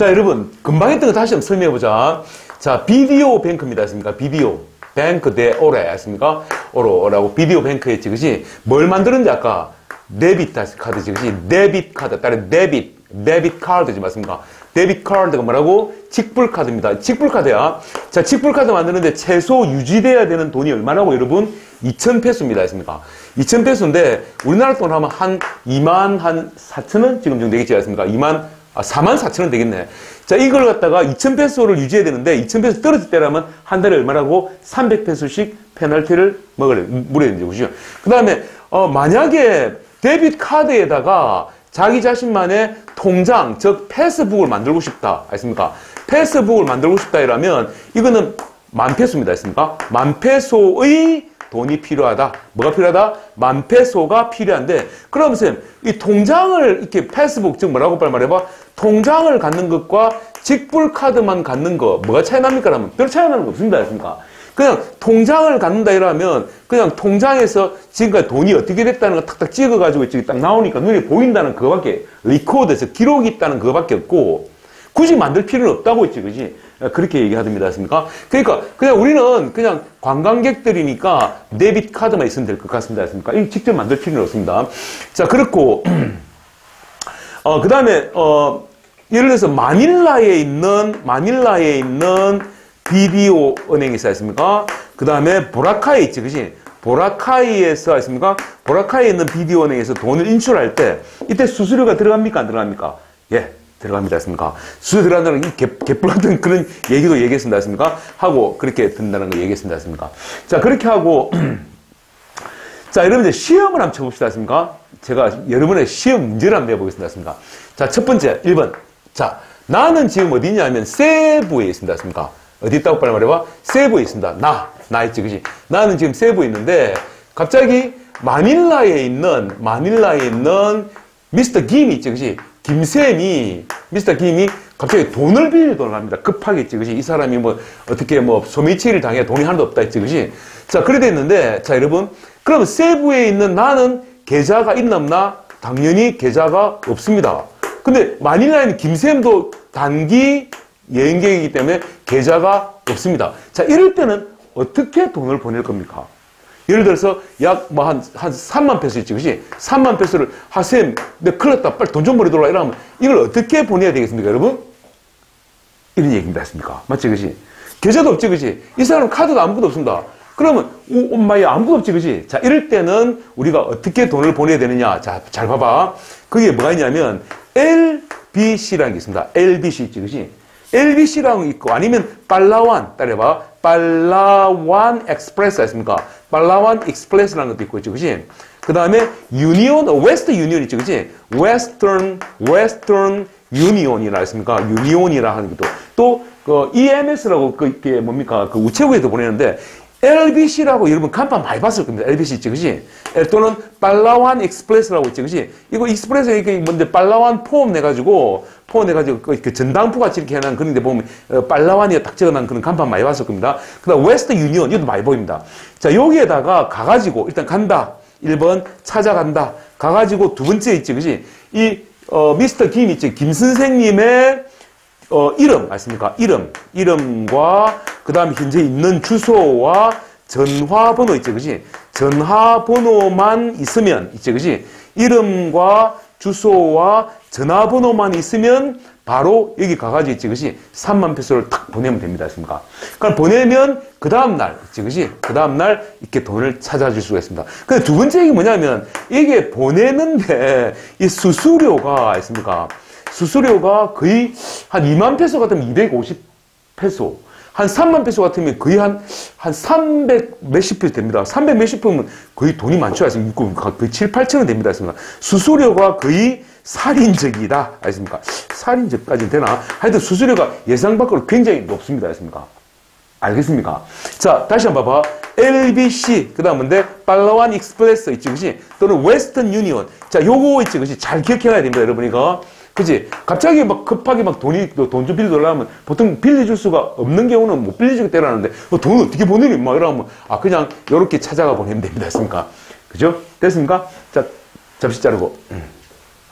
자, 여러분, 금방 했던 거 다시 한번 설명해 보자. 자, 비디오 뱅크입니다. 했습니까? 비디오. 뱅크 대 오레. 했습니까? 오로라고 비디오 뱅크 했지. 그지? 뭘 만드는데 아까? 데빗 카드지. 그지? 데빗 카드. 따로 데빗. 데빗 카드지. 맞습니까? 데빗 카드가 뭐라고? 직불 카드입니다. 직불 카드야. 자, 직불 카드 만드는데 최소 유지돼야 되는 돈이 얼마라고 여러분? 2천 페소입니다. 했습니까? 2천 페소인데 우리나라 돈 하면 한 2만 한 4천 원 지금 정도 되겠지 않습니까? 2만 아, 4만 4천 원 되겠네. 자, 이걸 갖다가 2천 페소를 유지해야 되는데 2천 페소 떨어질 때라면 한 달에 얼마라고? 300 페소씩 페널티를 먹어야 물어야 되는 거죠. 그 다음에 어, 만약에 데빗 카드에다가 자기 자신만의 통장, 즉 패스북을 만들고 싶다. 아십니까? 패스북을 만들고 싶다 이라면 이거는 만 페소입니다. 아십니까? 만 페소의 돈이 필요하다. 뭐가 필요하다? 만 페소가 필요한데 그럼 쌤, 이 통장을 이렇게 패스북 즉 뭐라고 말해봐. 통장을 갖는 것과 직불 카드만 갖는 거 뭐가 차이 납니까? 라면 별 차이 나는 거 없습니다. 아십니까? 그냥 통장을 갖는다 이러면 그냥 통장에서 지금까지 돈이 어떻게 됐다는 거 탁탁 찍어가지고 저기 딱 나오니까 눈에 보인다는 그거밖에 리코드에서 기록이 있다는 그거밖에 없고 굳이 만들 필요는 없다고 했지 그지 그렇게 얘기하답니다 했습니까 그러니까 그냥 우리는 그냥 관광객들이니까 데빗 카드만 있으면 될 것 같습니다 했습니까 직접 만들 필요는 없습니다 자 그렇고 어, 그 다음에 어, 예를 들어서 마닐라에 있는 마닐라에 있는 비디오 은행이 있지 않습니까? 그 다음에 보라카이 있지, 그지? 보라카이에서 있습니까? 보라카이에 있는 비디오 은행에서 돈을 인출할 때 이때 수수료가 들어갑니까? 안 들어갑니까? 예, 들어갑니다. 했습니까? 수수료 들어간다는 개, 개뿔 같은 그런 얘기도 얘기했습니다. 했습니까? 하고 그렇게 든다는 거 얘기했습니다. 했습니까? 자, 그렇게 하고 자, 여러분들 시험을 한번 쳐봅시다. 했습니까? 제가 여러분의 시험 문제를 한번 내보겠습니다. 했습니까? 자, 첫 번째, 1번. 자, 나는 지금 어디 있냐면 세부에 있습니다. 했습니까? 어디 있다고 빨리 말해봐. 세부에 있습니다. 나, 나 있지, 그지? 나는 지금 세부에 있는데, 갑자기 마닐라에 있는, 마닐라에 있는 미스터 김이 있지, 그지? 김쌤이, 미스터 김이 갑자기 돈을 빌리돈을 합니다. 급하게 있지, 그지? 이 사람이 뭐, 어떻게 뭐, 소매치기를 당해 돈이 하나도 없다 했지, 그지? 자, 그래 됐는데, 자, 여러분. 그럼 세부에 있는 나는 계좌가 있나 없나? 당연히 계좌가 없습니다. 근데 마닐라에는 김쌤도 단기 여행객이기 때문에 계좌가 없습니다. 자, 이럴 때는 어떻게 돈을 보낼 겁니까? 예를 들어서 약 뭐 한, 한 3만 페소 있지, 그지? 3만 페소를 하셈, 내 큰일 났다. 빨리 돈좀 보내달라. 이러면 이걸 어떻게 보내야 되겠습니까, 여러분? 이런 얘기입니다. 했습니까? 맞지, 그지? 계좌도 없지, 그지? 이 사람은 카드도 아무것도 없습니다. 그러면, 오, 엄마야, 아무것도 없지, 그지? 자, 이럴 때는 우리가 어떻게 돈을 보내야 되느냐. 자, 잘 봐봐. 그게 뭐가 있냐면, LBC라는 게 있습니다. LBC 있지, 그지? LBC라고 있고 아니면 빨라완 따라봐 빨라완 엑스프레스 있습니까? 빨라완 익스프레스라는 것도 있고 있죠, 그지? 그 다음에 유니온, 웨스트 유니온 있죠, 그지? 웨스턴 웨스턴 유니온이라 했습니까? 유니온이라 하는 것도 또 그 EMS라고 그게 뭡니까? 그 우체국에도 보내는데 LBC라고 여러분 간판 많이 봤을 겁니다. LBC 있지, 그지? 또는 빨라완 익스프레스라고 있지, 그지? 이거 익스프레스 이게 뭔데 빨라완 포함 내가지고 포함 내가지고 그 전당포 같이 이렇게 해놓은 그런데 보면 어, 빨라완이 딱 적어놓은 그런 간판 많이 봤을 겁니다. 그 다음 웨스트 유니온 이것도 많이 보입니다. 자 여기에다가 가가지고 일단 간다. 1번 찾아간다. 가가지고 두 번째 있지, 그지? 이 어, 미스터 김 있지, 김 선생님의 어, 이름 맞습니까? 이름, 이름과 그 다음에 현재 있는 주소와 전화번호 있죠, 그지? 전화번호만 있으면 있죠, 그지? 이름과 주소와 전화번호만 있으면 바로 여기 가가지고 있지, 그지? 3만 페소를 탁 보내면 됩니다, 맞습니까? 그럼 보내면 그 다음날, 있지, 그지? 그 다음날 이렇게 돈을 찾아줄 수가 있습니다. 근데 두 번째 얘기 뭐냐면 이게 보내는데 이 수수료가 있습니까? 수수료가 거의 한 2만 페소 같으면 250 페소. 한 3만 페소 같으면 거의 한, 한 300 몇십 페소 됩니다. 300 몇십 페소면 거의 돈이 많죠. 아십니까? 거의 7, 8천 원 됩니다. 아십니까? 수수료가 거의 살인적이다. 아십니까? 살인적까지 되나? 하여튼 수수료가 예상 밖으로 굉장히 높습니다. 아십니까? 알겠습니까? 자, 다시 한번 봐봐. LBC, 그 다음 뭔데? 팔라완 익스프레스 있지, 그지? 또는 웨스턴 유니온. 자, 요거 있지, 그지? 잘 기억해놔야 됩니다, 여러분, 이거. 그지? 갑자기 막 급하게 막 돈이, 돈 좀 빌려달라면 보통 빌려줄 수가 없는 경우는 못 빌려주게 때라는데 어, 돈을 어떻게 보내니? 막 이러면 아, 그냥 이렇게 찾아가 보내면 됩니다. 됐습니까? 그죠? 됐습니까? 자, 접시 자르고. 음.